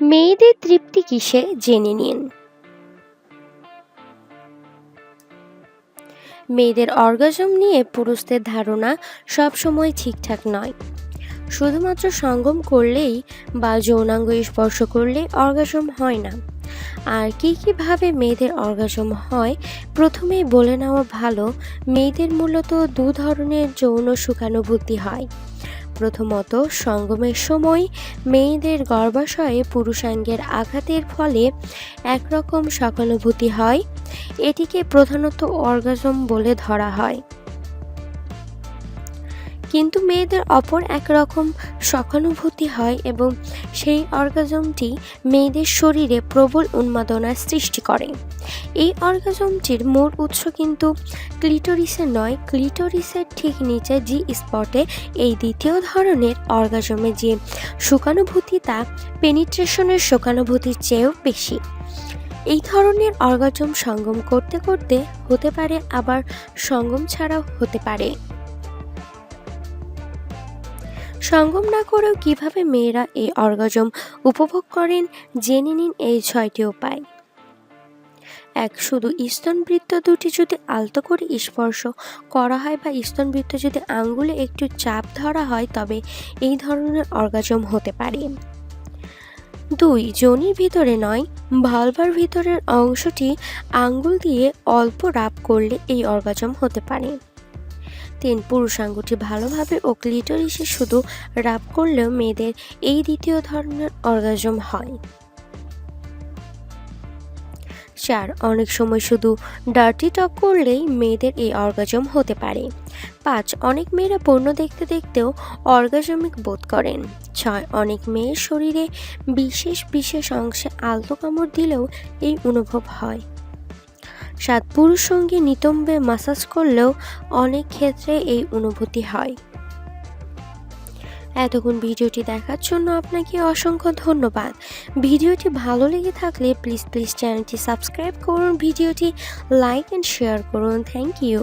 মেয়েদের তৃপ্তি কিসে জেনে নিন। মেয়েদের অর্গাজম নিয়ে পুরুষদের ধারণা সবসময় ঠিকঠাক নয়। শুধুমাত্র সঙ্গম করলেই বা যৌনাঙ্গ স্পর্শ করলেই অর্গাজম হয় না। আর কী কীভাবে মেয়েদের অর্গাজম হয়, প্রথমেই বলে নেওয়া ভালো, মেয়েদের মূলত দু ধরনের যৌন সুখানুভূতি হয়। প্রথমত সঙ্গমের সময় মেয়েদের গর্ভাশয়ে পুরুষাঙ্গের আঘাতের ফলে একরকম সকানুভূতি হয়। এটিকে প্রধানত অর্গাজম বলে ধরা হয়। কিন্তু মেয়েদের অপর একরকম সকানুভূতি হয় এবং সেই অর্গাজমটি মেয়েদের শরীরে প্রবল উন্মাদনার সৃষ্টি করে। এই অর্গাজমটির মূল উৎস কিন্তু ক্লিটোরিসে নয়, ক্লিটোরিসের ঠিক নিচে জি স্পটে এই দ্বিতীয় ধরনের অর্গাজমে যে সুখানুভূতি তা পেনিট্রেশনের সুখানুভূতির চেয়েও বেশি। এই ধরনের অর্গাজম সঙ্গম করতে করতে হতে পারে, আবার সঙ্গম ছাড়াও হতে পারে। সঙ্গম না করেও কীভাবে মেয়েরা এই অর্গাজম উপভোগ করেন, জেনে নিন এই ছয়টি উপায়। এক, শুধু স্তনবৃত্ত দুটি যদি আলতো করে স্পর্শ করা হয় বা স্তনবৃত্ত যদি আঙ্গুলে একটু চাপ ধরা হয়, তবে এই ধরনের অর্গাজম হতে পারে। দুই যোনির ভিতরে নয়, ভালভার ভিতরের অংশটি আঙ্গুল দিয়ে অল্প রাব করলে এই অর্গাজম হতে পারে। তিন পুরুষাঙ্গটি ভালোভাবে ও ক্লিটোরিসে শুধু রাব করলেও মেয়েদের এই দ্বিতীয় ধরনের অর্গাজম হয়। চার, অনেক সময় শুধু ডার্টি টক করলেই মেয়েদের এই অর্গাজম হতে পারে। পাঁচ, অনেক মেয়েরা পণ্য দেখতে দেখতেও অর্গাজমিক বোধ করেন। ছয়, অনেক মেয়ের শরীরে বিশেষ বিশেষ অংশে আলতো কামড় দিলেও এই অনুভব হয়। সাত পুরুষ সঙ্গে নিতম্বে মাসাজ করলেও অনেক ক্ষেত্রে এই অনুভূতি হয়। এতক্ষণ ভিডিওটি দেখার জন্য আপনাকে অসংখ্য ধন্যবাদ। ভিডিওটি ভালো লেগে থাকলে প্লিজ প্লিজ চ্যানেলটি সাবস্ক্রাইব করুন, ভিডিওটি লাইক অ্যান্ড শেয়ার করুন। Thank you